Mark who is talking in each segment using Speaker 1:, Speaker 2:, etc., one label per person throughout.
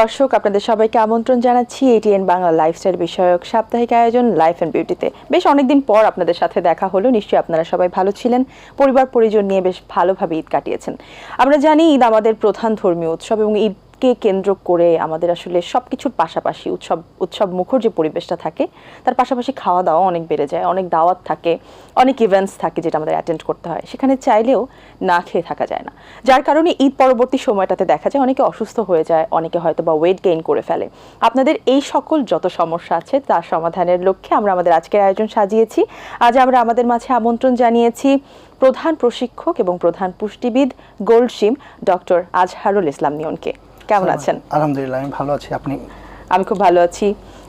Speaker 1: দর্শক, আপনাদের সবাইকে আমন্ত্রণ জানাচ্ছি এটিএন বাংলা লাইফস্টাইল বিষয়ক সাপ্তাহিক আয়োজন লাইফ অ্যান্ড বিউটিতে বেশ অনেকদিন পর আপনাদের সাথে দেখা হলো, নিশ্চয়ই আপনারা সবাই ভালো ছিলেন পরিবার পরিজন নিয়ে বেশ ভালোভাবে ঈদ কাটিয়েছেন। আমরা জানি ঈদ আমাদের প্রধান ধর্মীয় উৎসব এবং ঈদকে কেন্দ্র করে আমাদের আসলে সব কিছুর পাশাপাশি উৎসব উৎসব মুখর যে পরিবেশটা থাকে, তার পাশাপাশি খাওয়া দাওয়া অনেক বেড়ে যায়, অনেক দাওয়াত থাকে, অনেক ইভেন্টস থাকে যেটা আমাদের অ্যাটেন্ড করতে হয়। সেখানে চাইলেও না খেয়ে থাকা যায় না। যার কারণে ঈদ পরবর্তী সময়টাতে দেখা যায় অনেকে অসুস্থ হয়ে যায়, অনেকে হয়তো বা ওয়েট গেইন করে ফেলে। আপনাদের এই সকল যত সমস্যা আছে, তার সমাধানের লক্ষ্যে আমরা আমাদের আজকের আয়োজন সাজিয়েছি। আজ আমরা আমাদের মাঝে আমন্ত্রণ জানিয়েছি প্রধান প্রশিক্ষক এবং প্রধান পুষ্টিবিদ, Gold's Gym doctor Azharul Islam নিয়নকে। কেমন আছেন?
Speaker 2: আলহামদুলিল্লাহ আমি ভালো আছি। আপনি
Speaker 1: আমি খুব ভালো আছি।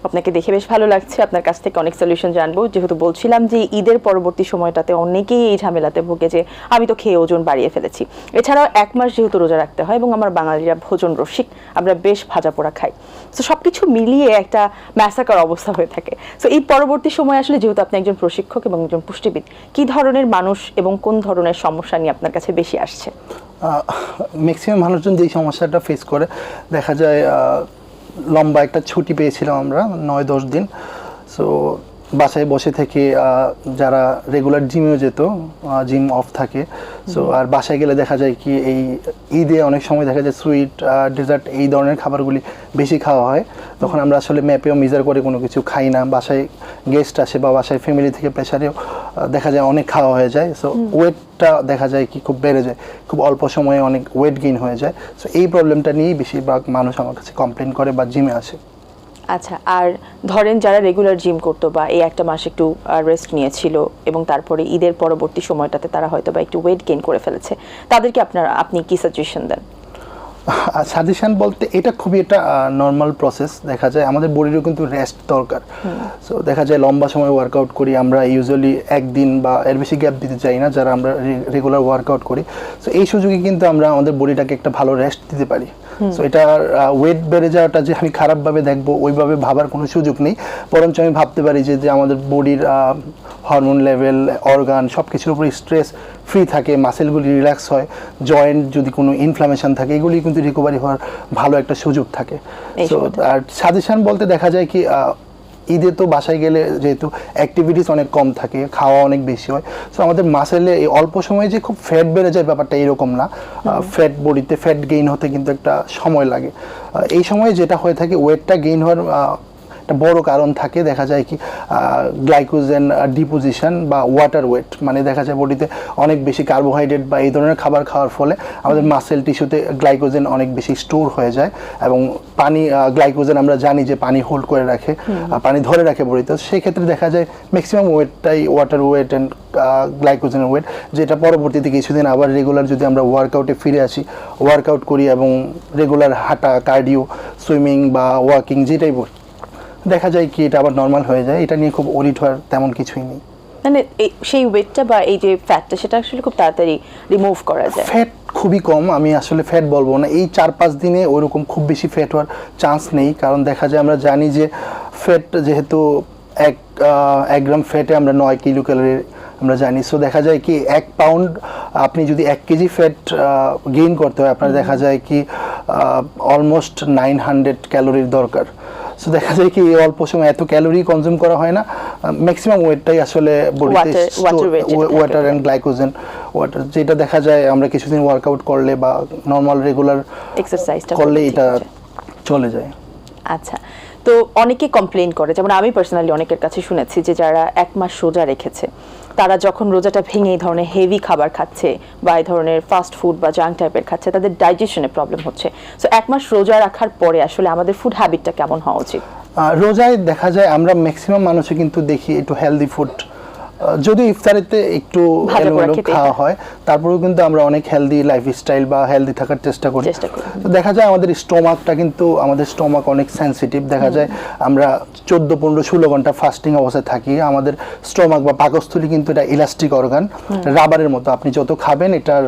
Speaker 1: আপনাকে দেখে বেশ ভালো লাগছে। আপনার কাছ থেকে অনেক সলিউশন জানব। যেহেতু বলছিলাম যে ঈদের পরবর্তী সময়টাতে অনেকেই এই ঝামেলাতে ভুগে যে আমি তো খেয়ে ওজন বাড়িয়ে ফেলেছি। এছাড়াও এক মাস যেহেতু রোজা রাখতে হয় এবং আমার বাঙালিরা ভোজন রসিক, আমরা বেশ ভাজা পোড়া খাই। তো সব কিছু মিলিয়ে একটা ম্যাসাকার অবস্থা হয়ে থাকে। সো এই পরবর্তী সময় আসলে যেহেতু আপনি একজন প্রশিক্ষক এবং একজন পুষ্টিবিদ, কি ধরনের মানুষ এবং কোন ধরনের সমস্যা নিয়ে আপনার কাছে বেশি আসছে?
Speaker 2: ম্যাক্সিমাম মানুষজন যেই সমস্যাটা ফেস করে, দেখা যায় লম্বা একটা ছুটি পেয়েছিলাম আমরা নয় দশ দিন। সো বাসায় বসে থেকে যারা রেগুলার জিমেও যেত জিম অফ থাকে সো আর বাসায় গেলে দেখা যায় কি এই ঈদে অনেক সময় দেখা যায় সুইট ডেজার্ট এই ধরনের খাবারগুলি বেশি খাওয়া হয়। তখন আমরা আসলে ম্যাপেও মেজার করে কোনো কিছু খাই না। বাসায় গেস্ট আসে বা বাসায় ফ্যামিলি থেকে প্রেশারেও দেখা যায় অনেক খাওয়া হয়ে যায়। সো ওয়েটটা দেখা যায় কি খুব বেড়ে যায়। খুব অল্প সময়ে অনেক ওয়েট গেইন হয়ে যায়। সো এই প্রবলেমটা নিয়েই বেশিরভাগ মানুষ আমার কাছে কমপ্লেন করে বা জিমে আসে।
Speaker 1: আচ্ছা আর ধরেন যারা রেগুলার জিম করতো বা এই একটা মাস একটু রেস্ট নিয়েছিল এবং তারপরে ঈদের পরবর্তী সময়টাতে তারা হয়তো বা একটু ওয়েট গেইন করে ফেলেছে, তাদেরকে আপনার, আপনি কি সাজেশন দেন?
Speaker 2: সাজেশন বলতে এটা খুবই একটা নর্মাল প্রসেস দেখা যায় আমাদের বডিরও কিন্তু রেস্ট দরকার। সো দেখা যায় লম্বা সময় ওয়ার্কআউট করি আমরা ইউজুয়ালি একদিন বা এর বেশি গ্যাপ দিতে চাই না যারা আমরা রেগুলার ওয়ার্কআউট করি। সো এই সুযোগে কিন্তু আমরা আমাদের বডিটাকে একটা ভালো রেস্ট দিতে পারি। সো এটা ওয়েট বেড়ে যাওয়াটা যে আমি খারাপভাবে দেখব ওইভাবে ভাবার কোনো সুযোগ নেই। বরঞ্চ আমি ভাবতে পারি যে যে আমাদের বডির হরমোন লেভেল অর্গান সব কিছুর উপর স্ট্রেস ফ্রি থাকে মাসেলগুলি রিল্যাক্স হয় জয়েন্ট যদি কোনো ইনফ্লামেশন থাকে এগুলি কিন্তু রিকভারি হওয়ার ভালো একটা সুযোগ থাকে। আর সাজেশন বলতে দেখা যায় কি ঈদে তো বাসায় গেলে যেহেতু অ্যাক্টিভিটিস অনেক কম থাকে খাওয়া অনেক বেশি হয় সো আমাদের মাসেলে এই অল্প সময়ে যে খুব ফ্যাট বেড়ে যায় ব্যাপারটা এরকম না। ফ্যাট বডিতে ফ্যাট গেইন হতে কিন্তু একটা সময় লাগে। এই সময়ে যেটা হয়ে থাকে ওয়েটটা গেইন হওয়ার একটা বড় কারণ থাকে দেখা যায় কি গ্লাইকোজেন ডিপোজিশন বা ওয়াটার ওয়েট মানে দেখা যায় বডিতে অনেক বেশি কার্বোহাইড্রেট বা এই ধরনের খাবার খাওয়ার ফলে আমাদের মাসেল টিস্যুতে গ্লাইকোজেন অনেক বেশি স্টোর হয়ে যায় এবং পানি গ্লাইকোজেন আমরা জানি যে পানি হোল্ড করে রাখে পানি ধরে রাখে বডিতে। সেক্ষেত্রে দেখা যায় maximum ওয়েটটাই water weight and glycogen weight যেটা পরবর্তীতে কিছুদিন আবার রেগুলার যদি আমরা ওয়ার্কআউটে ফিরে আসি ওয়ার্কআউট করি এবং রেগুলার হাঁটা কার্ডিও সুইমিং বা ওয়াকিং যেটাই দেখা যায় কি এটা আবার নর্মাল হয়ে যায় এটা নিয়ে খুব ওরিট হওয়ার তেমন কিছুই নেই।
Speaker 1: মানে এই- সেই ওয়েটটা বা এই যে ফ্যাটটা সেটা আসলে খুব তাড়াতাড়ি রিমুভ করা যায়।
Speaker 2: ফ্যাট খুবই কম আমি আসলে ফ্যাট বলব না। এই চার পাঁচ দিনে ওইরকম খুব বেশি ফ্যাট হওয়ার চান্স নেই কারণ দেখা যায় আমরা জানি যে ফ্যাট যেহেতু এক এক গ্রাম ফ্যাটে আমরা নয় কিলো ক্যালোরি আমরা জানি। সো দেখা যায় কি এক পাউন্ড আপনি যদি এক কেজি ফ্যাট গেইন করতে হয় আপনার দেখা যায় কি অলমোস্ট নাইন হান্ড্রেড ক্যালোরির দরকার। সো দেখা যায় কি অল্প সময় এত ক্যালোরি কনজিউম করা হয় না। ম্যাক্সিমাম ওয়েটটাই আসলে বডিতে। ওয়াটার অ্যান্ড গ্লাইকোজেন ওয়াটার যেটা দেখা যায় আমরা কিছুদিন ওয়ার্কআউট করলে বা নর্মাল রেগুলার
Speaker 1: এক্সারসাইজটা
Speaker 2: করলে এটা চলে যায়।
Speaker 1: আচ্ছা। তো অনেকে কমপ্লেন করে, যেমন আমি পার্সোনালি অনেকের কাছে শুনেছি যে যারা এক মাস সোজা রেখেছে, তারা যখন রোজাটা ভেঙে এই ধরনের হেভি খাবার খাচ্ছে বা এই ধরনের ফাস্ট ফুড বা জাঙ্ক টাইপের খাচ্ছে, তাদের ডাইজেশনে প্রবলেম হচ্ছে। সো এক মাস রোজা রাখার পরে আসলে আমাদের ফুড হ্যাবিটটা কেমন হওয়া উচিত?
Speaker 2: রোজায় দেখা যায় আমরা ম্যাক্সিমাম মানুষে কিন্তু দেখি একটু হেলদি ফুড যদি ইফতারিতে একটু এলোমেলো খাওয়া
Speaker 1: হয়।
Speaker 2: তারপরেও কিন্তু আমরা অনেক হেলদি লাইফস্টাইল বা হেলদি থাকার চেষ্টা করি। তো দেখা যায় আমাদের স্টোমাকটা কিন্তু আমাদের স্টোমাক অনেক সেন্সিটিভ দেখা যায় আমরা চোদ্দ পনেরো ষোলো ঘণ্টা ফাস্টিং অবস্থায় থাকি। আমাদের স্টোমাক বা পাকস্থলী কিন্তু এটা ইলাস্টিক অর্গান রাবারের মতো। আপনি যত খাবেন এটার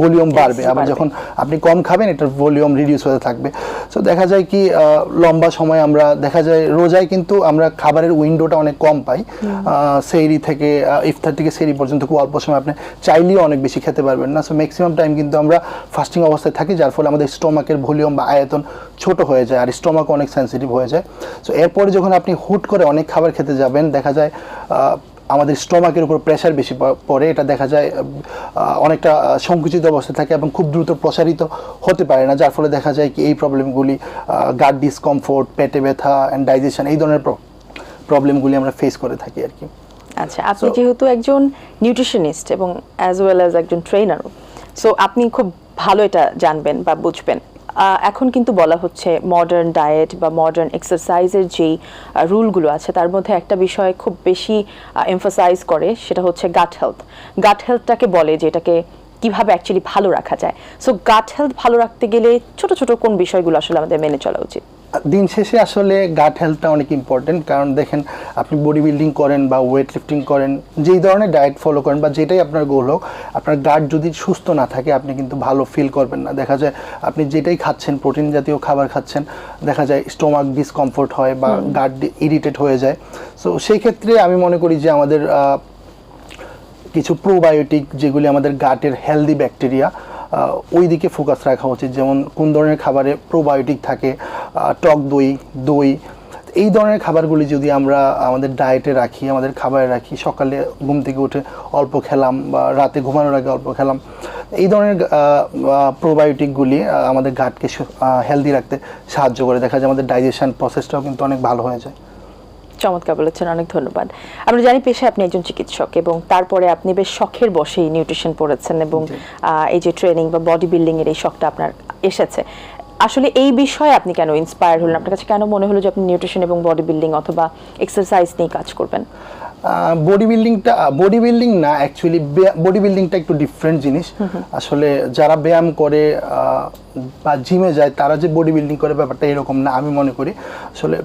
Speaker 2: ভলিউম বাড়বে। আবার যখন আপনি কম খাবেন এটার ভলিউম রিডিউস হতে থাকবে। সো দেখা যায় কি লম্বা সময় আমরা দেখা যায় রোজায় কিন্তু আমরা খাবারের উইন্ডোটা অনেক কম পাই। সেইরি থেকে থেকে ইফতার থেকে সেরি পর্যন্ত খুব অল্প সময় আপনি চাইলেও অনেক বেশি খেতে পারবেন না। সো ম্যাক্সিমাম টাইম কিন্তু আমরা ফাস্টিং অবস্থায় থাকি, যার ফলে আমাদের স্টোমাকের ভলিউম বা আয়তন ছোট হয়ে যায় আর স্টোমাক অনেক সেন্সিটিভ হয়ে যায়। সো এরপরে যখন আপনি হুট করে অনেক খাবার খেতে যাবেন, দেখা যায় আমাদের স্টোমাকের উপর প্রেশার বেশি পড়ে। এটা দেখা যায় অনেকটা সংকুচিত অবস্থায় থাকে এবং খুব দ্রুত প্রসারিত হতে পারে না, যার ফলে দেখা যায় কি এই প্রবলেমগুলি গাট ডিসকমফোর্ট পেটে ব্যথা অ্যান্ড ডাইজেশন এই ধরনের প্রবলেমগুলি আমরা ফেস করে থাকি আর কি।
Speaker 1: আচ্ছা আপনি যেহেতু একজন নিউট্রিশনিস্ট এবং অ্যাজ ওয়েল অ্যাজ একজন ট্রেনারও সো আপনি খুব ভালো এটা জানবেন বা বুঝবেন। এখন কিন্তু বলা হচ্ছে মডার্ন ডায়েট বা মডার্ন এক্সারসাইজের যেই রুলগুলো আছে তার মধ্যে একটা বিষয় খুব বেশি এমফাসাইজ করে সেটা হচ্ছে গাট হেলথ গাট হেলথটাকে বলে যে এটাকে কীভাবে অ্যাকচুয়ালি ভালো রাখা যায়। সো গাট হেলথ ভালো রাখতে গেলে ছোট ছোট কোন বিষয়গুলো আসলে আমাদের মেনে চলা উচিত?
Speaker 2: দিন শেষে আসলে গাট হেলথটা অনেক ইম্পর্টেন্ট কারণ দেখেন আপনি বডি বিল্ডিং করেন বা ওয়েট লিফটিং করেন যেই ধরনের ডায়েট ফলো করেন বা যেটাই আপনার গোল হোক আপনার গাট যদি সুস্থ না থাকে আপনি কিন্তু ভালো ফিল করবেন না। দেখা যায় আপনি যেটাই খাচ্ছেন প্রোটিন জাতীয় খাবার খাচ্ছেন দেখা যায় স্টোমাক ডিসকমফোর্ট হয় বা গাট ইরিটেট হয়ে যায়। সো সেই ক্ষেত্রে আমি মনে করি যে আমাদের কিছু প্রোবায়োটিক যেগুলি আমাদের গাটের হেলদি ব্যাকটেরিয়া ওই দিকে ফোকাস রাখা উচিত। যেমন কোন ধরনের খাবারে প্রোবায়োটিক থাকে টক দই দই, এই ধরনের খাবারগুলি যদি আমরা আমাদের ডায়েটে রাখি, আমাদের খাবারে রাখি, সকালে ঘুম থেকে উঠে অল্প খেলাম বা রাতে ঘুমানোর আগে অল্প খেলাম, এই ধরনের প্রোবায়োটিকগুলি আমাদের গাটকে হেলদি রাখতে সাহায্য করে। দেখা যায় আমাদের ডাইজেশন প্রসেসটাও কিন্তু অনেক ভালো হয়ে যায়।
Speaker 1: চমৎকার বলেছেন অনেক ধন্যবাদ। আমরা জানি পেশায় আপনি একজন চিকিৎসক এবং তারপরে আপনি বেশ শখের বসেই নিউট্রিশন পড়েছেন এবং এই যে ট্রেনিং বা বডি বিল্ডিং এর এই শখটা আপনার এসেছে। আসলে এই বিষয়ে আপনি কেন ইন্সপায়ার হলেন? আপনার কাছে কেন মনে হলো যে আপনি নিউট্রিশন এবং বডি বিল্ডিং অথবা এক্সারসাইজ নিয়ে কাজ করবেন?
Speaker 2: বডি বিল্ডিংটা বডি বিল্ডিং না অ্যাকচুয়ালি বডি বিল্ডিংটা একটু ডিফারেন্ট জিনিস। আসলে যারা ব্যায়াম করে বা জিমে যায় তারা যে বডি বিল্ডিং করে ব্যাপারটা এরকম না আমি মনে করি। আসলে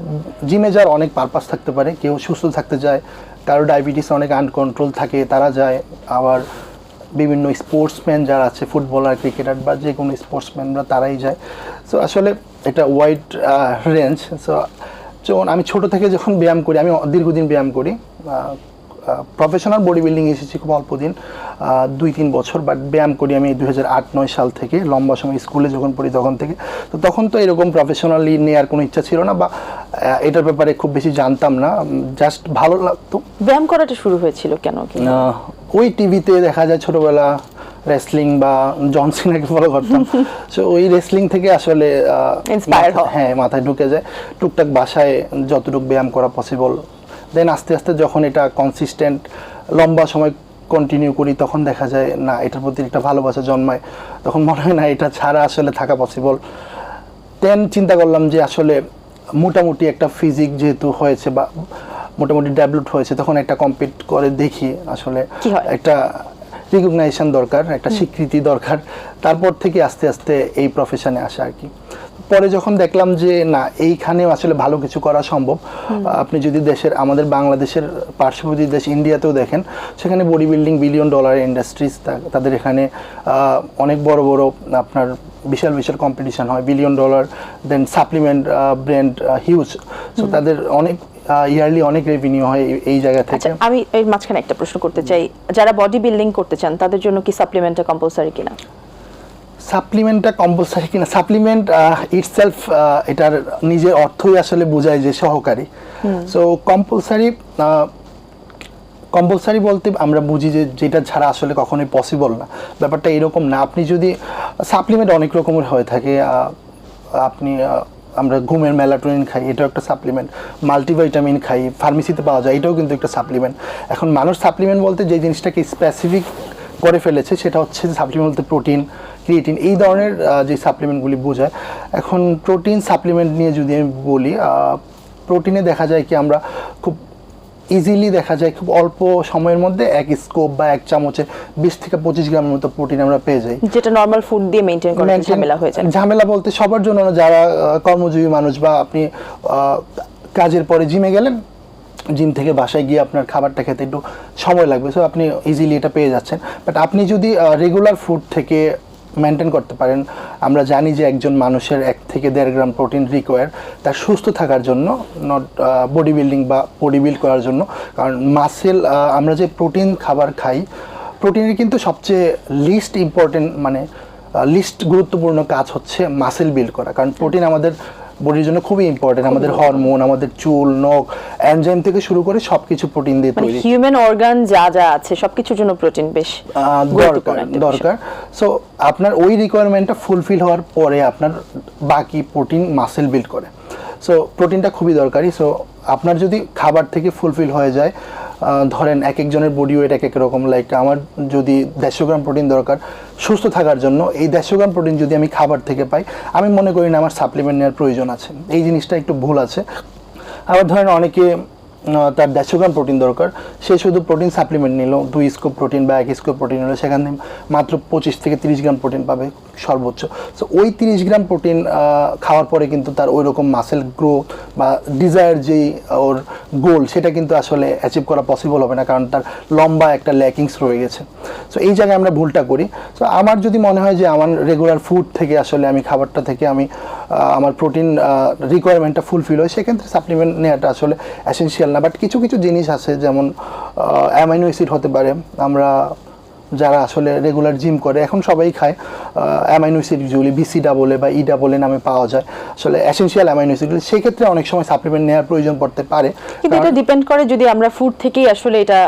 Speaker 2: জিমে যাওয়ার অনেক পারপাস থাকতে পারে কেউ সুস্থ থাকতে যায় কারও ডায়াবেটিস অনেক আনকন্ট্রোল থাকে তারা যায়। আবার বিভিন্ন স্পোর্টসম্যান যারা আছে ফুটবলার ক্রিকেটার বা যে কোনো স্পোর্টসম্যানরা তারাই যায়। সো আসলে এটা ওয়াইড রেঞ্জ সো যেমন আমি ছোট থেকে যখন ব্যায়াম করি আমি দীর্ঘদিন ব্যায়াম করি প্রফেশনাল বডি বিল্ডিং এসেছি খুব অল্প দিন দুই তিন বছর বাট ব্যায়াম করি আমি দুই হাজার আট নয় সাল থেকে লম্বা সময় স্কুলে যখন পড়ি তখন থেকে। তো তখন তো এরকম প্রফেশনালি নেওয়ার কোনো ইচ্ছা ছিল না বা এটার ব্যাপারে খুব বেশি জানতাম না জাস্ট ভালো লাগতো।
Speaker 1: ব্যায়াম করাটা শুরু হয়েছিল কেন?
Speaker 2: ওই টিভিতে দেখা যায় ছোটবেলা রেসলিং বা জন জনসিনাকে ফলো করতাম। সো ওই রেসলিং থেকে আসলে
Speaker 1: Inspire
Speaker 2: হ্যাঁ মাথায় ঢুকে যায়। টুকটাক বাসায় যতটুকু ব্যায়াম করা পসিবল দেন আস্তে আস্তে যখন এটা কনসিস্টেন্ট লম্বা সময় কন্টিনিউ করি তখন দেখা যায় না এটার প্রতি একটা ভালোবাসা জন্মায়। তখন মনে হয় না এটা ছাড়া আসলে থাকা পসিবল দেন চিন্তা করলাম যে আসলে মোটামুটি একটা ফিজিক যেহেতু হয়েছে বা মোটামুটি ডেভেলপ হয়েছে তখন একটা কম্পিট করে দেখি আসলে একটা রিকগনাইজেশন দরকার একটা স্বীকৃতি দরকার। তারপর থেকে আস্তে আস্তে এই প্রফেশনে আসা আর কি। পরে যখন দেখলাম যে না এইখানেও আসলে ভালো কিছু করা সম্ভব আপনি যদি দেশের আমাদের বাংলাদেশের পার্শ্ববর্তী দেশ ইন্ডিয়াতেও দেখেন সেখানে body building billion dollar industries তাদের এখানে অনেক বড় বড় আপনার বিশাল বিশাল কম্পিটিশন হয়। Billion dollar then supplement brand huge so তাদের অনেক ইয়ারলি অনেক রেভিনিউ হয় এই- জায়গা থেকে।
Speaker 1: আচ্ছা আমি এর মাঝখানে একটা প্রশ্ন করতে চাই। যারা বডি বিল্ডিং করতে চান তাদের জন্য কি সাপ্লিমেন্টটা কম্পালসারি কিনা?
Speaker 2: সাপ্লিমেন্টটা কম্পালসারি কিনা? সাপ্লিমেন্ট ইটসেলফ এটার নিজের অর্থই আসলে বোঝায় যে সহকারী। সো কম্পালসারি কম্পালসারি বলতে আমরা বুঝি যে যেটা ছাড়া আসলে কখনোই পসিবল না। ব্যাপারটা এরকম না। আপনি যদি সাপ্লিমেন্ট অনেক রকমের হয়ে থাকে। আপনি আমরা ঘুমের মেলাটোনিন খাই, এটাও একটা সাপ্লিমেন্ট মাল্টিভাইটামিন খাই ফার্মেসিতে পাওয়া যায়, এটাও কিন্তু একটা সাপ্লিমেন্ট এখন মানুষ সাপ্লিমেন্ট বলতে যে জিনিসটাকে স্পেসিফিক করে ফেলেছে, সেটা হচ্ছে সাপ্লিমেন্ট বলতে প্রোটিন ক্রিয়েটিন এই ধরনের যে সাপ্লিমেন্টগুলি বোঝায়। এখন প্রোটিন সাপ্লিমেন্ট নিয়ে যদি আমি বলি প্রোটিনে দেখা যায় কি আমরা খুব ইজিলি দেখা যায় খুব অল্প সময়ের মধ্যে এক স্কোপ বা এক চামচে বিশ থেকে পঁচিশ গ্রামের মতো প্রোটিন আমরা পেয়ে যাই।
Speaker 1: যেটা নর্মাল ফুড দিয়ে মেনটেন করা ঝামেলা হয়ে যায়।
Speaker 2: ঝামেলা বলতে সবার জন্য না যারা কর্মজীবী মানুষ বা আপনি কাজের পরে জিমে গেলেন জিম থেকে বাসায় গিয়ে আপনার খাবারটা খেতে একটু সময় লাগবে সো আপনি ইজিলি এটা পেয়ে যাচ্ছেন। বাট আপনি যদি রেগুলার ফুড থেকে মেনটেন করতে পারেন। আমরা জানি যে একজন মানুষের এক থেকে দেড় গ্রাম প্রোটিন রিকোয়ার তার সুস্থ থাকার জন্য নট বডি বিল্ডিং বা বডি বিল্ড করার জন্য। কারণ মাসেল আমরা যে প্রোটিন খাবার খাই প্রোটিনের কিন্তু সবচেয়ে লিস্ট ইম্পর্টেন্ট মানে লিস্ট গুরুত্বপূর্ণ কাজ হচ্ছে মাসেল বিল্ড করা। কারণ প্রোটিন আমাদের বডির জন্য খুবই ইম্পর্টেন্ট আমাদের হরমোন আমাদের চুল নখ এনজাইম থেকে শুরু করে সবকিছু প্রোটিন দিয়ে
Speaker 1: মানে
Speaker 2: তৈরি।
Speaker 1: হিউম্যান অর্গান যা যা আছে সবকিছুর জন্য প্রোটিন বেশ
Speaker 2: দরকার দরকার। সো আপনার ওই রিকোয়ারমেন্টটা ফুলফিল হওয়ার পরে আপনার বাকি প্রোটিন মাসেল বিল্ড করে। সো প্রোটিনটা খুবই দরকারি। সো আপনার যদি খাবার থেকে ফুলফিল হয়ে যায় ধরেন এক একজনের বডি ওয়েট এক এক রকম লাইক আমার যদি দেড়শো গ্রাম প্রোটিন দরকার, সুস্থ থাকার জন্য এই দেড়শো গ্রাম প্রোটিন যদি আমি খাবার থেকে পাই, আমি মনে করি না আমার সাপ্লিমেন্ট নেওয়ার প্রয়োজন আছে। এই জিনিসটা একটু ভুল আছে। আবার ধরেন অনেকে তার দেড়শো গ্রাম প্রোটিন দরকার, সে শুধু প্রোটিন সাপ্লিমেন্ট নিল, দুই স্কোপ প্রোটিন বা এক স্কোপ প্রোটিন হলো সেখান মাত্র পঁচিশ থেকে তিরিশ গ্রাম প্রোটিন পাবে। সর্বোচ্চ। সো ওই তিরিশ গ্রাম প্রোটিন খাওয়ার পরে কিন্তু তার ওই রকম মাসেল গ্রোথ বা ডিজায়ার যেই ওর গোল সেটা কিন্তু আসলে অ্যাচিভ করা পসিবল হবে না, কারণ তার লম্বা একটা ল্যাকিংস রয়ে গেছে। সো এই জায়গায় আমরা ভুলটা করি। সো আমার যদি মনে হয় যে আমার রেগুলার ফুড থেকে আসলে আমি খাবারটা থেকে আমি আমার প্রোটিন রিকোয়ারমেন্টটা ফুলফিল হয়, সেক্ষেত্রে সাপ্লিমেন্ট নেওয়াটা আসলে অ্যাসেন্সিয়াল না। বাট কিছু কিছু জিনিস আছে যেমন অ্যামাইনো অ্যাসিড হতে পারে। আমরা যারা আসলে রেগুলার জিম করে এখন সবাই খায় অ্যামাইনো অ্যাসিড যেগুলি বিসিডা বলে বা ইডা বলে নামে পাওয়া যায়। আসলে অ্যাসেন্সিয়াল অ্যামাইনো অ্যাসিড সেই ক্ষেত্রে অনেক সময় সাপ্লিমেন্ট নেওয়ার প্রয়োজন পড়তে পারে।
Speaker 1: কিন্তু এটা ডিপেন্ড করে যদি আমরা ফুড থেকেই আসলে এটা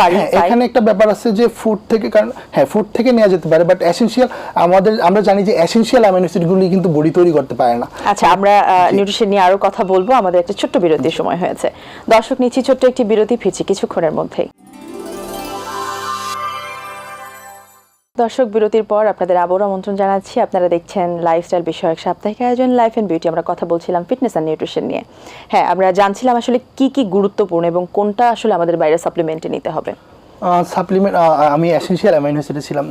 Speaker 1: পারি
Speaker 2: হ্যাঁ
Speaker 1: পাই।
Speaker 2: এখানে একটা ব্যাপার আছে যে ফুড থেকে কারণ হ্যাঁ ফুড থেকে নেওয়া যেতে পারে বাট এসেনশিয়াল আমাদের আমরা জানি যে এসেনশিয়াল অ্যামাইনো অ্যাসিডগুলি কিন্তু বডি তৈরি করতে পারে না।
Speaker 1: আচ্ছা আমরা নিউট্রিশন নিয়ে আরও কথা বলব। আমাদের একটা ছোট্ট বিরতির সময় হয়েছে। দর্শক নিচ্ছি ছোট্ট একটি বিরতি ফিরছি কিছুক্ষণের মধ্যেই। দর্শক বিরতির পর আপনাদের আবারও আমন্ত্রণ জানাচ্ছি। আপনারা দেখছেন লাইফস্টাইল বিষয়ক সাপ্তাহিক আয়োজন লাইফ অ্যান্ড বিউটি আমরা কথা বলছিলাম ফিটনেস অ্যান্ড নিউট্রিশন নিয়ে। হ্যাঁ আমরা জানছিলাম আসলে কি কি গুরুত্বপূর্ণ এবং কোনটা আসলে আমাদের বাইরে সাপ্লিমেন্টে নিতে হবে।
Speaker 2: সাপ্লিমেন্ট আমি এসেনশিয়াল অ্যামাইনো অ্যাসিডে ছিলাম।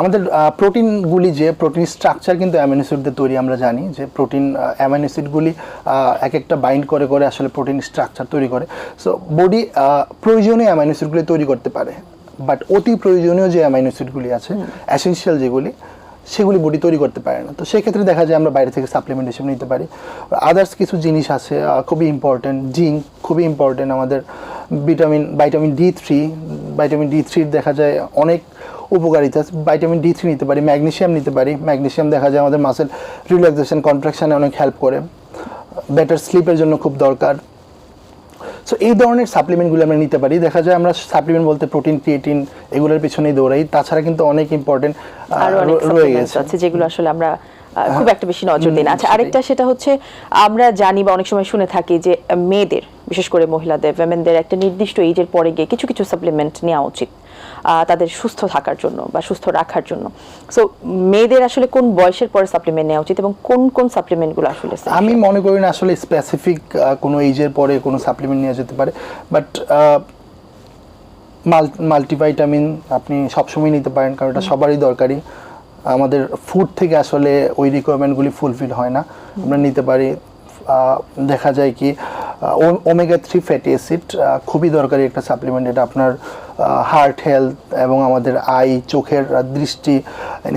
Speaker 2: আমাদের প্রোটিনগুলি যে প্রোটিন স্ট্রাকচার কিন্তু অ্যামাইনো অ্যাসিড তৈরি আমরা জানি, যে প্রোটিন অ্যামাইনো অ্যাসিডগুলি এক একটা বাইন্ড করে করে আসলে প্রোটিন স্ট্রাকচার তৈরি করে। সো বডি প্রয়োজনীয় অ্যামাইনো অ্যাসিডগুলি তৈরি করতে পারে। বাট অতি প্রয়োজনীয় যে অ্যামাইনো অ্যাসিডগুলি আছে এসেনশিয়াল যেগুলি সেগুলি বডি তৈরি করতে পারে না। তো সেক্ষেত্রে দেখা যায় আমরা বাইরে থেকে সাপ্লিমেন্ট হিসেবে নিতে পারি। আদার্স কিছু জিনিস আছে খুবই ইম্পর্টেন্ট জিঙ্ক খুবই ইম্পর্টেন্ট আমাদের vitamin vitamin D three vitamin D থ্রির দেখা যায় অনেক উপকারিতা ভাইটামিন ডি থ্রি নিতে পারি ম্যাগনেশিয়াম নিতে পারি। ম্যাগনেশিয়াম দেখা যায় আমাদের মাসেল রিল্যাক্সেশন কন্ট্রাকশনে অনেক হেল্প করে। বেটার স্লিপের জন্য খুব দরকার। সো এই ধরনের সাপ্লিমেন্টগুলো আমরা নিতে পারি। দেখা যায় আমরা সাপ্লিমেন্ট বলতে প্রোটিন ক্রিয়েটিন এগুলোর পিছনেই দৌড়াই। তাছাড়া কিন্তু অনেক ইম্পর্টেন্ট
Speaker 1: আরও
Speaker 2: রয়ে গেছে।
Speaker 1: আছে যেগুলো আসলে আমরা খুব একটা বেশি নজর দিন আচ্ছা আরেকটা সেটা হচ্ছে আমরা জানি বা অনেক সময় শুনে থাকি যে মেয়েদের বিশেষ করে মহিলাদের ওয়েমেনদের একটা নির্দিষ্ট এজের পরে গিয়ে কিছু কিছু সাপ্লিমেন্ট নেওয়া উচিত। তাদের সুস্থ থাকার জন্য বা সুস্থ রাখার জন্য। সো মেয়েদের আসলে কোন বয়সের পরে সাপ্লিমেন্ট নেওয়া উচিত এবং কোন কোন সাপ্লিমেন্টগুলো আসলে
Speaker 2: আমি মনে করি না আসলে স্পেসিফিক কোনো এজের পরে কোনো সাপ্লিমেন্ট নেওয়া যেতে পারে বাট মাল্টিভাইটামিন আপনি সবসময় নিতে পারেন কারণ এটা সবারই দরকারি। আমাদের ফুড থেকে আসলে ওই রিকোয়ারমেন্টগুলি ফুলফিল হয় না। আমরা নিতে পারি দেখা যায় কি ওমেগা থ্রি ফ্যাটি অ্যাসিড খুবই দরকারি একটা সাপ্লিমেন্ট এটা আপনার হার্ট হেলথ এবং আমাদের আই চোখের দৃষ্টি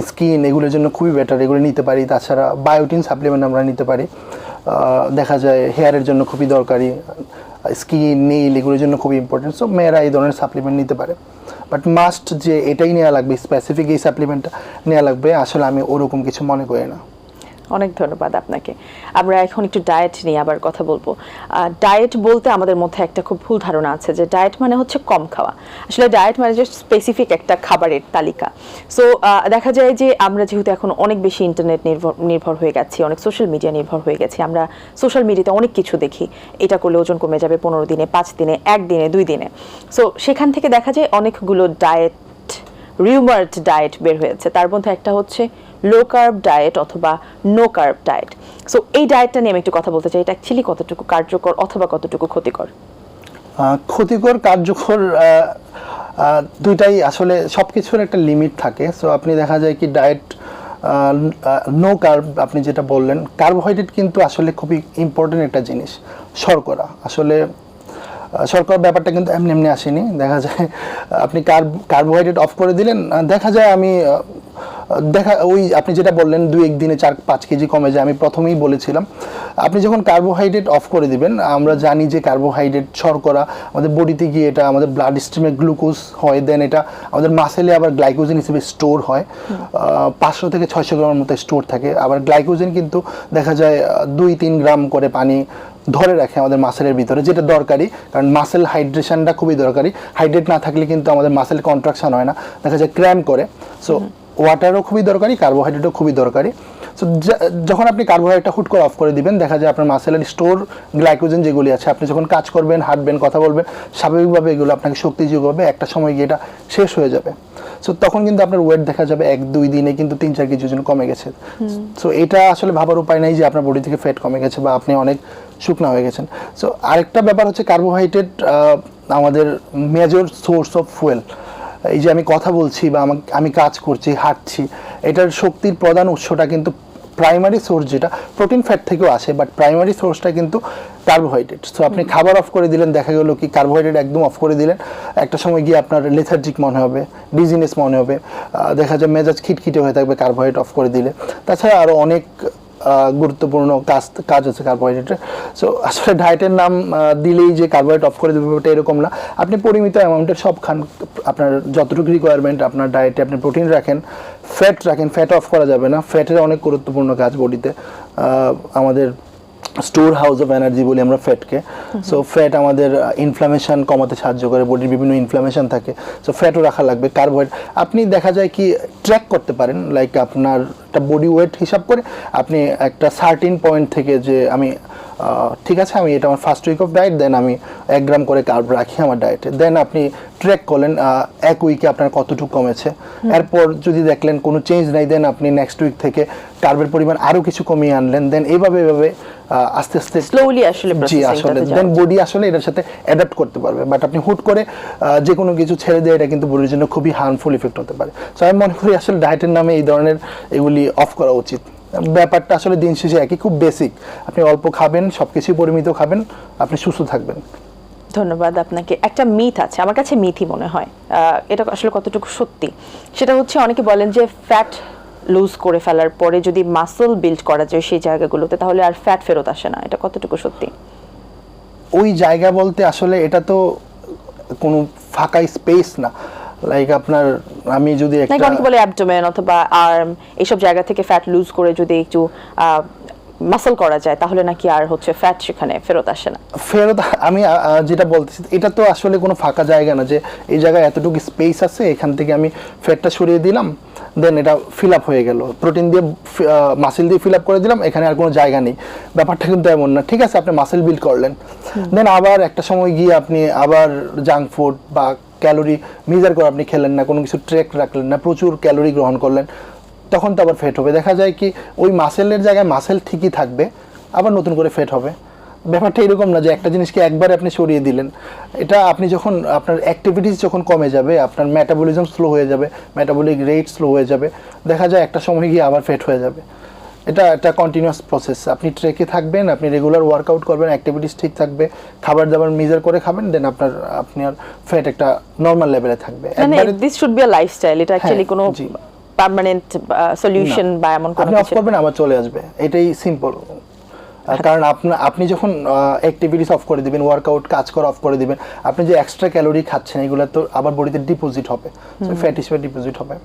Speaker 2: স্কিন এগুলোর জন্য খুবই বেটার এগুলো নিতে পারি। তাছাড়া বায়োটিন সাপ্লিমেন্ট আমরা নিতে পারি। দেখা যায় হেয়ারের জন্য খুবই দরকারি স্কিন নেইল এগুলোর জন্য খুবই ইম্পর্টেন্ট সো মেয়েরা এই ধরনের সাপ্লিমেন্ট নিতে পারে। বাট মাস্ট যে এটাই নেওয়া লাগবে স্পেসিফিক এই সাপ্লিমেন্টটা নেওয়া লাগবে, আসলে আমি ওরকম কিছু মনে করি না।
Speaker 1: অনেক ধন্যবাদ আপনাকে। আমরা এখন একটু ডায়েট নিয়ে আবার কথা বলব। ডায়েট বলতে আমাদের মধ্যে একটা খুব ভুল ধারণা আছে যে ডায়েট মানে হচ্ছে কম খাওয়া। আসলে ডায়েট মানে যে স্পেসিফিক একটা খাবারের তালিকা। সো দেখা যায় যে আমরা যেহেতু এখন অনেক বেশি ইন্টারনেট নির্ভর নির্ভর হয়ে গেছি, অনেক সোশ্যাল মিডিয়া নির্ভর হয়ে গেছি, আমরা সোশ্যাল মিডিয়াতে অনেক কিছু দেখি। এটা করলে ওজন কমে যাবে পনেরো দিনে, পাঁচ দিনে, এক দিনে, দুই দিনে। সো সেখান থেকে দেখা যায় অনেকগুলো ডায়েট রিউমার্ড ডায়েট বের হয়েছে। তার মধ্যে একটা হচ্ছে লো কার্ব ডায়েট অথবা নো কার্ব ডায়েট সো এই ডায়েটটা নিয়ে আমি একটু কথা বলতে চাই। এটা অ্যাকচুয়ালি কতটুকু কার্যকর অথবা কতটুকু ক্ষতিকর?
Speaker 2: ক্ষতিকর কার্যকর দুইটাই আসলে সব কিছুর একটা লিমিট থাকে। সো আপনি দেখা যায় কি ডায়েট নো কার্ব আপনি যেটা বললেন কার্বোহাইড্রেট কিন্তু আসলে খুবই ইম্পর্টেন্ট একটা জিনিস শর্করা। আসলে আহ, শর্করার ব্যাপারটা কিন্তু এমনি এমনি আসেনি। দেখা যায় আপনি আপনি কার্বোহাইড্রেট অফ করে দিলেন দেখা যায় আমি দেখা, ওই আপনি যেটা বললেন দুই এক দিনে চার পাঁচ কেজি কমে যায়, আমি প্রথমেই বলেছিলাম। আপনি যখন কার্বোহাইড্রেট অফ করে দিবেন, আমরা জানি যে কার্বোহাইড্রেট শর্করা আমাদের বডিতে গিয়ে এটা আমাদের ব্লাড স্ট্রিমে গ্লুকোজ হয় দেন এটা আমাদের মাসেলে আবার গ্লাইকোজেন হিসেবে স্টোর হয়। পাঁচশো থেকে ছয়শো গ্রামের মতো স্টোর থাকে। আবার গ্লাইকোজেন কিন্তু দেখা যায় দুই তিন গ্রাম করে পানি ধরে রাখে আমাদের মাসেলের ভিতরে, যেটা দরকারি। কারণ মাসেল হাইড্রেশনটা খুবই দরকারি। হাইড্রেট না থাকলে কিন্তু আমাদের মাসেল কন্ট্রাকশন হয় না। দেখা যায় ক্র্যাম করে। সো ওয়াটারও খুবই দরকারি কার্বোহাইড্রেটও খুবই দরকারি। সো যখন আপনি কার্বোহাইড্রেটটা হুট করে অফ করে দিবেন দেখা যায় আপনার মাসেলের স্টোর গ্লাইকোজেন যেগুলি আছে আপনি যখন কাজ করবেন হাঁটবেন কথা বলবেন স্বাভাবিকভাবে এগুলো আপনাকে শক্তি যোগাবে একটা সময় গিয়ে এটা শেষ হয়ে যাবে। সো তখন কিন্তু আপনার ওয়েট দেখা যাবে এক দুই দিনে কিন্তু তিন চার কেজি ওজন কমে গেছে। সো এটা আসলে ভাবার উপায় নাই যে আপনার বডি থেকে ফ্যাট কমে গেছে বা আপনি অনেক শুকনা হয়ে গেছেন। সো আরেকটা ব্যাপার হচ্ছে কার্বোহাইড্রেট আমাদের মেজর সোর্স অফ ফুয়েল এই যে আমি কথা বলছি বা আমাকে আমি কাজ করছি হাঁটছি এটার শক্তির প্রধান উৎসটা কিন্তু প্রাইমারি সোর্স যেটা প্রোটিন ফ্যাট থেকেও আসে বাট প্রাইমারি সোর্সটা কিন্তু কার্বোহাইড্রেট সো আপনি খাবার অফ করে দিলেন দেখা গেলো কি কার্বোহাইড্রেট একদম অফ করে দিলেন একটা সময় গিয়ে আপনার লেথার্জিক মনে হবে ডিজিনেস মনে হবে দেখা যায় মেজাজ খিটখিটে হয়ে থাকবে কার্বোহাইড্রেট অফ করে দিলে। তাছাড়া আরও অনেক গুরুত্বপূর্ণ কাজ কাজ হচ্ছে কার্বোহাইড্রেটের সো আসলে ডায়েটের নাম দিলেই যে কার্বোহাইড্রেট অফ করে দেবে ওটা এরকম না। আপনি পরিমিত অ্যামাউন্টের সব খান। আপনার যতটুকু রিকোয়ারমেন্ট আপনার ডায়েটে আপনি প্রোটিন রাখেন ফ্যাট রাখেন ফ্যাট অফ করা যাবে না। ফ্যাটের অনেক গুরুত্বপূর্ণ কাজ বডিতে আমাদের স্টোর হাউস অফ এনার্জি বলি আমরা ফ্যাটকে। সো ফ্যাট আমাদের ইনফ্লামেশন কমাতে সাহায্য করে বডির বিভিন্ন ইনফ্লামেশন থাকে। সো ফ্যাটও রাখা লাগবে। কার্বোহাইড্রেট আপনি দেখা যায় কি ট্র্যাক করতে পারেন লাইক আপনার একটা বডি ওয়েট হিসাব করে আপনি একটা সার্টিন পয়েন্ট থেকে যে আমি ঠিক আছে আমি এটা আমার first week of diet then আমি এক গ্রাম করে কার্ব রাখি আমার ডায়েটে দেন আপনি ট্র্যাক করলেন এক উইকে আপনার কতটুকু কমেছে। এরপর যদি দেখলেন কোনো চেঞ্জ নাই দেন আপনি নেক্সট উইক থেকে কার্বের পরিমাণ আরও কিছু কমিয়ে আনলেন। দেন এইভাবে এইভাবে আহ, আস্তে আস্তে
Speaker 1: স্লোলি আসলে
Speaker 2: জি আসলে দেন বডি আসলে এটার সাথে অ্যাডাপ্ট করতে পারবে। বাট আপনি হুট করে যে কোনো কিছু ছেড়ে দিয়ে এটা কিন্তু বডির জন্য খুবই হার্মফুল ইফেক্ট হতে পারে। সো আমি মনে করি আসলে ডায়েটের নামে এই ধরনের এগুলি অফ করা উচিত। ব্যাপারটা আসলে দিন শেষে একই খুব বেসিক আপনি অল্প খাবেন সব কিছুই পরিমিত খাবেন আপনি সুস্থ থাকবেন।
Speaker 1: ধন্যবাদ আপনাকে। একটা মিথ আছে আমার কাছে মিথই মনে হয়। এটা আসলে কতটুকু সত্যি? সেটা হচ্ছে অনেকে বলেন যে ফ্যাট লুজ করে ফেলার পরে যদি মাসল বিল্ড করা যায় সেই জায়গাগুলোতে তাহলে আর ফ্যাট ফেরত আসে না। এটা কতটুকু সত্যি?
Speaker 2: ওই জায়গা বলতে আসলে এটা তো কোনো ফাঁকা স্পেস না। লাইক আপনার আমি যদি একটা
Speaker 1: অনেকে বলে অ্যাবডোমেন অথবা আর্ম এইসব জায়গা থেকে ফ্যাট লুজ করে যদি একটু মাসল করা যায় তাহলে নাকি আর হচ্ছে ফ্যাট সেখানে ফেরত আসে না।
Speaker 2: ফেরত আমি যেটা বলতেছি এটা তো আসলে কোনো ফাঁকা জায়গা না যে এই জায়গায় এতটুকু স্পেস আছে এখান থেকে আমি ফ্যাটটা সরিয়ে দিলাম। দেন এটা ফিল আপ হয়ে গেল। প্রোটিন দিয়ে মাসেল দিয়ে ফিল আপ করে দিলাম এখানে আর কোনো জায়গা নেই। ব্যাপারটা কিন্তু এমন না ঠিক আছে? আপনি মাসেল বিল্ড করলেন। দেন আবার একটা সময় গিয়ে আপনি আবার জাঙ্ক ফুড বা ক্যালোরি মেজার করে আপনি খেলেন না কোনো কিছু ট্রেক রাখলেন না প্রচুর ক্যালোরি গ্রহণ করলেন। তখন তো আবার ফেট হবে। দেখা যায় কি ওই মাসেলের জায়গায় মাসেল ঠিকই থাকবে আবার নতুন করে ফেট হবে। ব্যাপারটা এরকম না যে একটা জিনিসকে একবার আপনি সরিয়ে দিলেন। এটা আপনি যখন আপনার অ্যাক্টিভিটিস যখন কমে যাবে আপনার মেটাবলিজম স্লো হয়ে যাবে মেটাবলিক রেট স্লো হয়ে যাবে দেখা যায় একটা সময় গিয়ে আবার ফেট হয়ে যাবে। এটা একটা কন্টিনিউয়াস প্রসেস আপনি ট্রেকে থাকবেন আপনি রেগুলার ওয়ার্কআউট করবেন অ্যাক্টিভিটিস ঠিক থাকবে খাবার দাবার মেজার করে খাবেন দেন আপনার আপনার ফ্যাট একটা নর্মাল লেভেলে থাকবে।
Speaker 1: This should be a lifestyle এটা অ্যাকচুয়ালি কোনো পার্মানেন্ট সলিউশন বা এমন কোনো
Speaker 2: আপনি অফ করবেন আবার চলে আসবে। এটাই সিম্পল কারণ আপনি যখন অ্যাক্টিভিটিস অফ করে দিবেন ওয়ার্কআউট কাজ করা অফ করে দিবেন আপনি যে এক্সট্রা ক্যালোরি খাচ্ছেন এগুলো তো আবার বডিতে ডিপোজিট হবে। ফ্যাট হিসেবে ডিপোজিট হবে।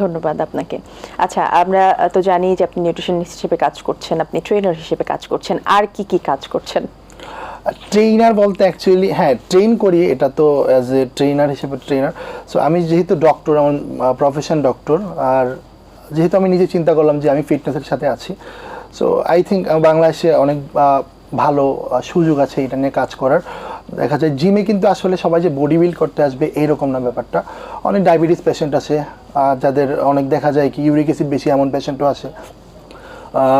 Speaker 1: ধন্যবাদ আপনাকে। আচ্ছা আমরা তো জানি যে আপনি নিউট্রিশনিস্ট হিসেবে কাজ করছেন আপনি ট্রেনার হিসেবে কাজ করছেন। আর কি কি কাজ করছেন?
Speaker 2: ট্রেনার বলতে অ্যাকচুয়ালি হ্যাঁ ট্রেন করি এটা তো অ্যাজ এ ট্রেনার হিসেবে ট্রেনার সো আমি যেহেতু ডক্টর আমার প্রফেশন ডক্টর আর যেহেতু আমি নিজে চিন্তা করলাম যে আমি ফিটনেসের সাথে আছি সো আই থিঙ্ক বাংলাদেশে অনেক ভালো সুযোগ আছে এটা নিয়ে কাজ করার। দেখা যায় জিমে কিন্তু আসলে সবাই যে বডি বিল্ড করতে আসবে এইরকম না ব্যাপারটা। অনেক ডায়াবেটিস পেশেন্ট আছে যাদের অনেক দেখা যায় কি ইউরিক অ্যাসিড বেশি এমন পেশেন্টও আছে।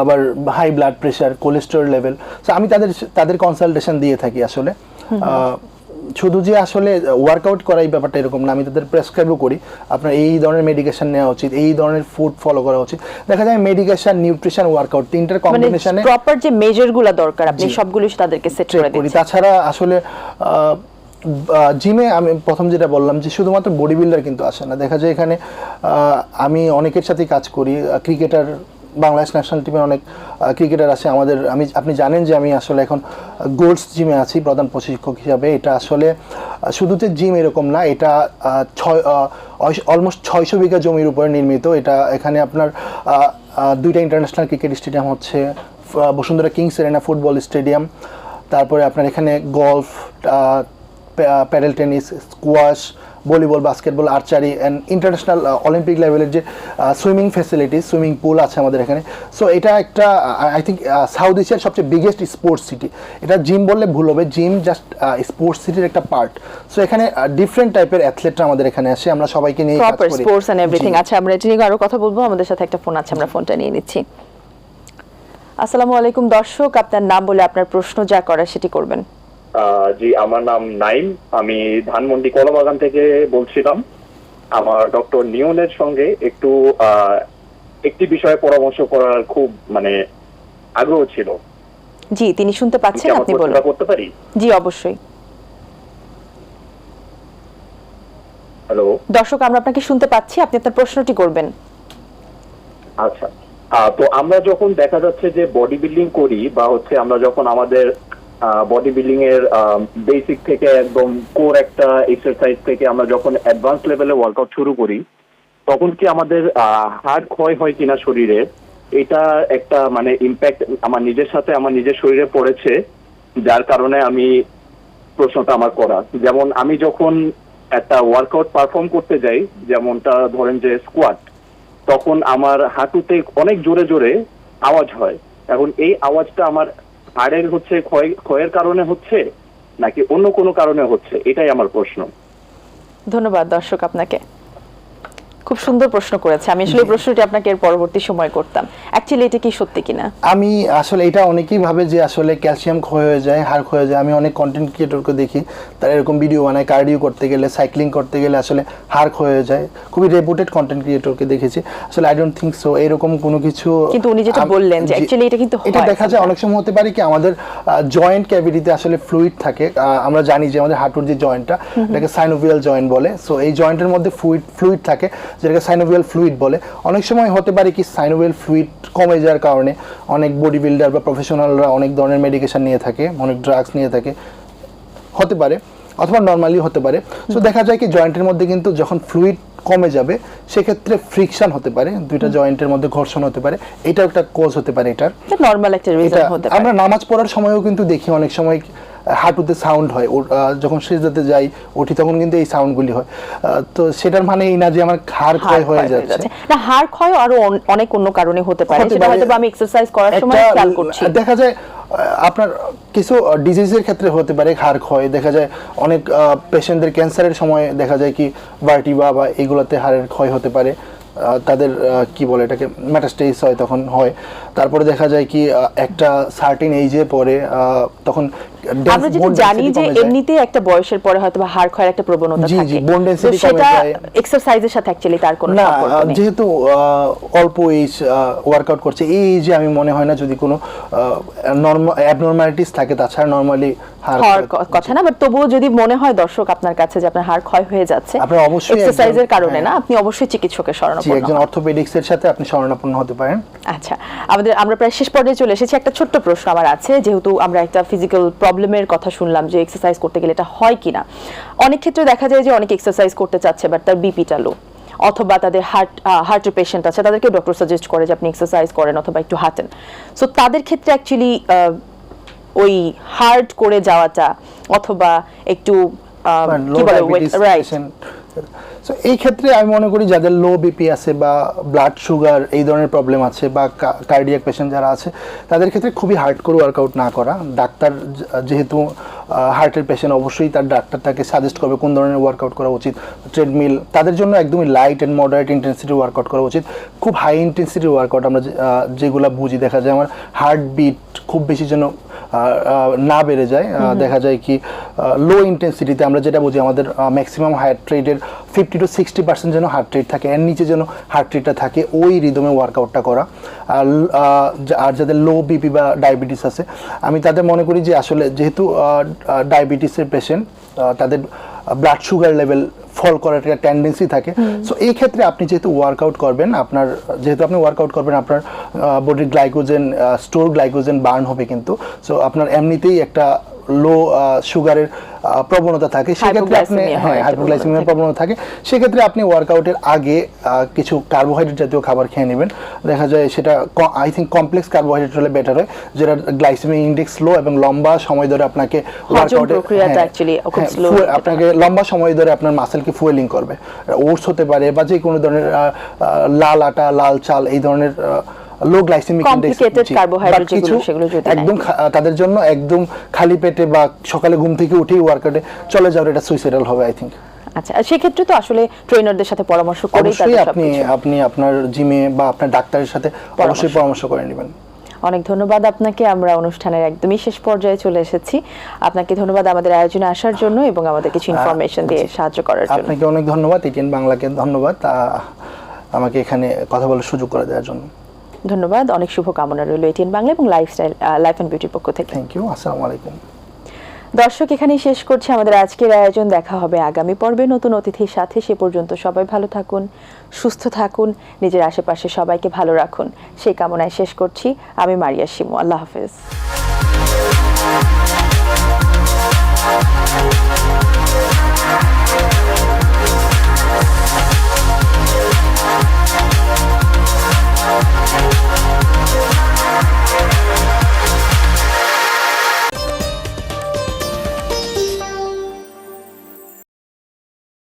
Speaker 2: আবার high blood pressure cholesterol level so আমি তাদের তাদের কনসালটেশন দিয়ে থাকি আসলে। শুধু যে আসলে ওয়ার্কআউট করা এই ব্যাপারটা এরকম না আমি তাদের প্রেসক্রাইবও করি। আপনার এই ধরনের মেডিকেশন নেওয়া উচিত এই ধরনের ফুড ফলো করা উচিত। দেখা যায় মেডিকেশন নিউট্রিশন ওয়ার্কআউট তিনটার কম্বিনেশনে
Speaker 1: প্রপার যে মেজারগুলা দরকার আপনি। সবগুলো তাদেরকে সেট করে দিচ্ছেন।
Speaker 2: তাছাড়া আসলে জিমে আমি প্রথম যেটা বললাম যে শুধুমাত্র বডি বিল্ডার কিন্তু আসে না। দেখা যায় এখানে আহ, আমি অনেকের সাথেই কাজ করি ক্রিকেটার বাংলাদেশ ন্যাশনাল টিমের অনেক ক্রিকেটার আছে। আমাদের, আমি, আপনি জানেন যে আমি আসলে এখন গোল্ডস জিমে আছি, প্রধান প্রশিক্ষক হিসাবে। এটা আসলে শুধু যে জিম এরকম না, এটা ছয় অলমোস্ট ছয়শো বিঘা জমির উপরে নির্মিত। এটা এখানে আপনার দুইটা ইন্টারন্যাশনাল ক্রিকেট স্টেডিয়াম হচ্ছে Bashundhara kings arena football stadium. তারপরে আপনার এখানে golf paddle tennis squash volleyball basketball archery and international Olympic লেভেলের যে সুইমিং ফেসিলিটিস সুইমিং পুল আছে আমাদের এখানে। সো এটা একটা আই থিঙ্ক সাউথ এশিয়ার সবচেয়ে বিগেস্ট স্পোর্টস সিটি এটা জিম বললে ভুল হবে জিম জাস্ট স্পোর্টস সিটির একটা পার্ট সো এখানে ডিফারেন্ট টাইপের অ্যাথলেটরা আমাদের এখানে আসে আমরা সবাইকে নিয়ে
Speaker 1: প্রপার স্পোর্টস এন্ড এভরিথিং। আচ্ছা আমরা এটা নিয়ে আরও কথা বলব আমাদের সাথে একটা ফোন আছে আমরা ফোনটা নিয়ে নিচ্ছি। আসসালামু আলাইকুম দর্শক আপনার নাম বলে আপনার প্রশ্ন যা করার সেটি করবেন।
Speaker 3: জি আমার নাম নাইম। আমি ধানমন্ডি কলাবাগান থেকে বলছিলাম। আমার ডক্টর নিয়নের সঙ্গে একটু একটি বিষয়ে পরামর্শ করার খুব মানে আগ্রহ ছিল।
Speaker 1: জি তিনি শুনতে পাচ্ছেন আপনি বলুন।
Speaker 3: করতে পারি?
Speaker 1: জি অবশ্যই।
Speaker 3: হ্যালো?
Speaker 1: দর্শক আমরা আপনাকে শুনতে পাচ্ছি আপনি আপনার প্রশ্নটি করবেন।
Speaker 3: আচ্ছা। তো আমরা যখন দেখা যাচ্ছে যে বডি বিল্ডিং করি বা হচ্ছে আমরা যখন আমাদের বডি বিল্ডিং এর বেসিক থেকে একদম কোর একটা এক্সারসাইজ থেকে আমরা যখন অ্যাডভান্স লেভেলে ওয়ার্কআউট শুরু করি, তখন কি আমাদের হাড় ক্ষয় হয় কিনা শরীরে, এটা একটা মানে ইম্প্যাক্ট আমার নিজের সাথে, আমার নিজের শরীরে পড়েছে, যার কারণে আমি প্রশ্নটা আমার করা। যেমন আমি যখন একটা ওয়ার্কআউট পারফর্ম করতে যাই, যেমনটা ধরেন যে স্কোয়াট তখন আমার হাঁটুতে অনেক জোরে জোরে আওয়াজ হয়। এখন এই আওয়াজটা আমার হাড়ের হচ্ছে, ক্ষয়, ক্ষয়ের কারণে হচ্ছে, নাকি অন্য কোনো কারণে হচ্ছে? এটাই আমার প্রশ্ন।
Speaker 1: ধন্যবাদ দর্শক আপনাকে। খুব সুন্দর প্রশ্ন করেছে। আমি আসলে প্রশ্নটি আপনাকে এর পরবর্তী সময় করতাম। অ্যাকচুয়ালি এটা কি সত্যি কিনা?
Speaker 2: আমি আসলে এটা অনেকেই ভাবে যে আসলে ক্যালসিয়াম ক্ষয় হয়ে যায় হাড় ক্ষয় হয়ে যায়। আমি অনেক কন্টেন্ট ক্রিয়েটরকে দেখি তারা এরকম ভিডিও বানায় কার্ডিও করতে গেলে সাইক্লিং করতে গেলে আসলে হাড় ক্ষয় হয়ে যায়। খুবই রেপুটেড কন্টেন্ট ক্রিয়েটরকে দেখেছি। আসলে আই ডোন্ট থিঙ্ক সো এরকম কোনো কিছু
Speaker 1: কিন্তু উনি যেটা বললেন যে actually এটা কিন্তু
Speaker 2: এটা দেখা যায় অনেক সময় হতে পারে কি আমাদের জয়েন্ট ক্যাভিটিতে আসলে ফ্লুইড থাকে। আমরা জানি যে আমাদের হাঁটুর যে জয়েন্টটা এটাকে সাইনোভিয়াল জয়েন্ট বলে। সো এই জয়েন্টের মধ্যে ফ্লুইড ফ্লুইড থাকে। যেটাকে সাইনোভিয়াল ফ্লুইড বলে অনেক সময় হতে পারে কি সাইনোভিয়াল ফ্লুইড কমে যাওয়ার কারণে অনেক বডি বিল্ডার বা প্রফেশনালরা অনেক ধরনের মেডিকেশন নিয়ে থাকে অনেক ড্রাগস নিয়ে থাকে হতে পারে অথবা নর্মালি হতে পারে। সো দেখা যায় কি জয়েন্টের মধ্যে কিন্তু যখন ফ্লুইড কমে যাবে সেক্ষেত্রে ফ্রিকশন হতে পারে দুইটা জয়েন্টের মধ্যে ঘর্ষণ হতে পারে এটাও একটা কোজ হতে পারে এটার।
Speaker 1: নর্মাল একটা রিজন হতে পারে।
Speaker 2: আমরা নামাজ পড়ার সময়ও কিন্তু দেখি অনেক সময় হাঁটুতে সাউন্ড হয়। যখন সেজদাতে যাই উঠি তখন কিন্তু এই সাউন্ডগুলি হয়। তো সেটার মানে এই না যে আমার হাড় ক্ষয় হয়ে যাচ্ছে।
Speaker 1: না হাড় ক্ষয় আরও অনেক অন্য কারণে হতে পারে। সেটা হয়তো আমি এক্সারসাইজ করার সময় খেয়াল করছি।
Speaker 2: দেখা যায় আপনার কিছু ডিজিজের ক্ষেত্রে হতে পারে হাড় ক্ষয়। দেখা যায় অনেক পেশেন্টদের ক্যান্সারের সময় দেখা যায় কি ভার্টিবা বা এগুলোতে হাড়ের ক্ষয় হতে পারে। তাদের কি বলে এটাকে ম্যাটাস্টেস হয় তখন হয়। তারপরে দেখা যায় কি একটা সার্টিন এইজে পরে আহ, তখন
Speaker 1: আমরা যেটা জানি যে
Speaker 2: কমে যায়।
Speaker 1: এমনিতে একটা বয়সের পরে হয়তো বা হাড় ক্ষয়ের একটা প্রবণতা থাকে তো
Speaker 2: কমে যায়।
Speaker 1: এক্সারসাইজের সাথে অ্যাকচুয়ালি তার কোনো সম্পর্ক নেই
Speaker 2: যেহেতু অল্প এজ ওয়ার্কআউট করছে এই এজে আমি মনে হয় না যদি কোনো অ্যাবনর্মালিটিস থাকে তাছাড়া নর্মালি হাড়
Speaker 1: কথা না বাট তবুও যদি মনে হয় দর্শক আপনার কাছে যে আপনার হাড় ক্ষয় হয়ে যাচ্ছে
Speaker 2: অবশ্যই
Speaker 1: এক্সারসাইজের কারণে
Speaker 2: হ্যাঁ।
Speaker 1: না আপনি অবশ্যই চিকিৎসকের শরণাপন্ন
Speaker 2: একজন অর্থোপেডিক্স এর সাথে আপনি শরণাপন্ন হতে পারেন
Speaker 1: আচ্ছা আমাদের আমরা প্রায় শেষ পর্যায়ে চলে এসেছি একটা ছোট্ট প্রশ্ন আমার আছে যেহেতু আমরা একটা ফিজিক্যাল প্রবলেমের কথা শুনলাম যে এক্সারসাইজ করতে গেলে এটা হয় কিনা। অনেক ক্ষেত্রে দেখা যায় যে অনেক এক্সারসাইজ করতে চাচ্ছে বাট তার বিপিটা লো অথবা তাদের হার্ট হার্টের পেশেন্ট আছে তাদেরকে ডক্টর সাজেস্ট করে যে আপনি এক্সারসাইজ করেন অথবা একটু হাঁটেন। সো তাদের ক্ষেত্রে অ্যাকচুয়ালি ওই হার্ট করে যাওয়াটা অথবা একটু আহ, কি বলে রাইট
Speaker 2: সো এই ক্ষেত্রে আমি মনে করি যাদের লো বিপি আছে বা ব্লাড সুগার এই ধরনের প্রবলেম আছে বা কার্ডিয়াক পেশেন্ট যারা আছে, তাদের ক্ষেত্রে খুবই হার্ড করে ওয়ার্কআউট না করা। ডাক্তার যেহেতু হার্টের পেশেন্ট অবশ্যই তার ডাক্তার তাকে সাজেস্ট করবে কোন ধরনের ওয়ার্কআউট করা উচিত। ট্রেডমিল তাদের জন্য একদমই light and moderate intensity workout করা উচিত। খুব হাই ইন্টেন্সিটি ওয়ার্কআউট আমরা যেগুলো বুঝি দেখা যায়। আমার হার্ট বিট খুব বেশি যেন না বেড়ে যায় দেখা যায় কি লো ইন্টেন্সিটিতে আমরা যেটা বুঝি আমাদের ম্যাক্সিমাম হার্ট রেটের ফিফটি টু সিক্সটি পার্সেন্ট যেন হার্ট রেট থাকে এর নিচে যেন হার্ট রেটটা থাকে ওই রিদমে ওয়ার্কআউটটা করা। আর আর যাদের লো বিপি বা ডায়াবেটিস আছে আমি তাদের মনে করি যে আসলে যেহেতু ডায়াবেটিসের পেশেন্ট তাদের ব্লাড সুগার লেভেল ফল করার একটা টেন্ডেন্সি থাকে। সো এই ক্ষেত্রে আপনি যেহেতু ওয়ার্কআউট করবেন আপনার যেহেতু আপনি ওয়ার্কআউট করবেন আপনার বডির গ্লাইকোজেন স্টোর গ্লাইকোজেন বার্ন হবে কিন্তু। সো আপনার এমনিতেই একটা লো সুগারের প্রবণতা থাকে সেক্ষেত্রে আপনি
Speaker 1: হ্যাঁ
Speaker 2: হাইপোগ্লাইসেমিয়ার প্রবণতা থাকে সেক্ষেত্রে আপনি ওয়ার্কআউটের আগে কিছু কার্বোহাইড্রেট জাতীয় খাবার খেয়ে নেবেন। দেখা যায় সেটা আই থিঙ্ক কমপ্লেক্স কার্বোহাইড্রেট হলে বেটার হয় যেটা গ্লাইসেমিক ইন্ডেক্স লো এবং লম্বা সময় ধরে আপনাকে
Speaker 1: প্রক্রিয়াটা
Speaker 2: হ্যাঁ, হ্যাঁ, আপনাকে লম্বা সময় ধরে আপনার মাসেলকে ফুয়েলিং করবে। ওটস হতে পারে বা যে কোনো ধরনের লাল আটা লাল চাল এই ধরনের লো গ্লাইসেমিক
Speaker 1: Complicated carbohydrate যেগুলো, সেগুলো যদি
Speaker 2: একদম তাদের জন্য একদম খালি পেটে বা সকালে ঘুম থেকে উঠেই ওয়ার্কআউটে চলে যাওয়ার এটা সুইসাইডাল হবে আই থিঙ্ক
Speaker 1: আচ্ছা সেক্ষেত্রে তো আসলে ট্রেনারদের সাথে পরামর্শ করেই
Speaker 2: অবশ্যই আপনি আপনি আপনার জিমে বা আপনার ডাক্তারের সাথে অবশ্যই পরামর্শ করে নেবেন।
Speaker 1: অনেক ধন্যবাদ আপনাকে আমরা অনুষ্ঠানের একদমই শেষ পর্যায়ে চলে এসেছি। আপনাকে ধন্যবাদ আমাদের আয়োজনে আসার জন্য এবং আমাদের কিছু ইনফরমেশন দিয়ে সাহায্য করার জন্য।
Speaker 2: আপনাকে অনেক ধন্যবাদ এটিএন বাংলাকে ধন্যবাদ আমাকে এখানে কথা বলার সুযোগ করে দেওয়ার জন্য।
Speaker 1: ধন্যবাদ। অনেক শুভকামনা রইল এটিএন বাংলা এবং লাইফস্টাইল লাইফ অ্যান্ড বিউটির পক্ষ থেকে।
Speaker 2: থ্যাংক ইউ আসসালামু আলাইকুম।
Speaker 1: দর্শক এখানেই শেষ করছি। আমাদের আজকের আয়োজন দেখা হবে আগামী পর্বে। নতুন অতিথির সাথে সে পর্যন্ত সবাই ভালো থাকুন সুস্থ থাকুন নিজের আশেপাশে সবাইকে ভালো রাখুন। সেই কামনায় শেষ করছি। আমি মারিয়া শিমু। আল্লাহ হাফেজ।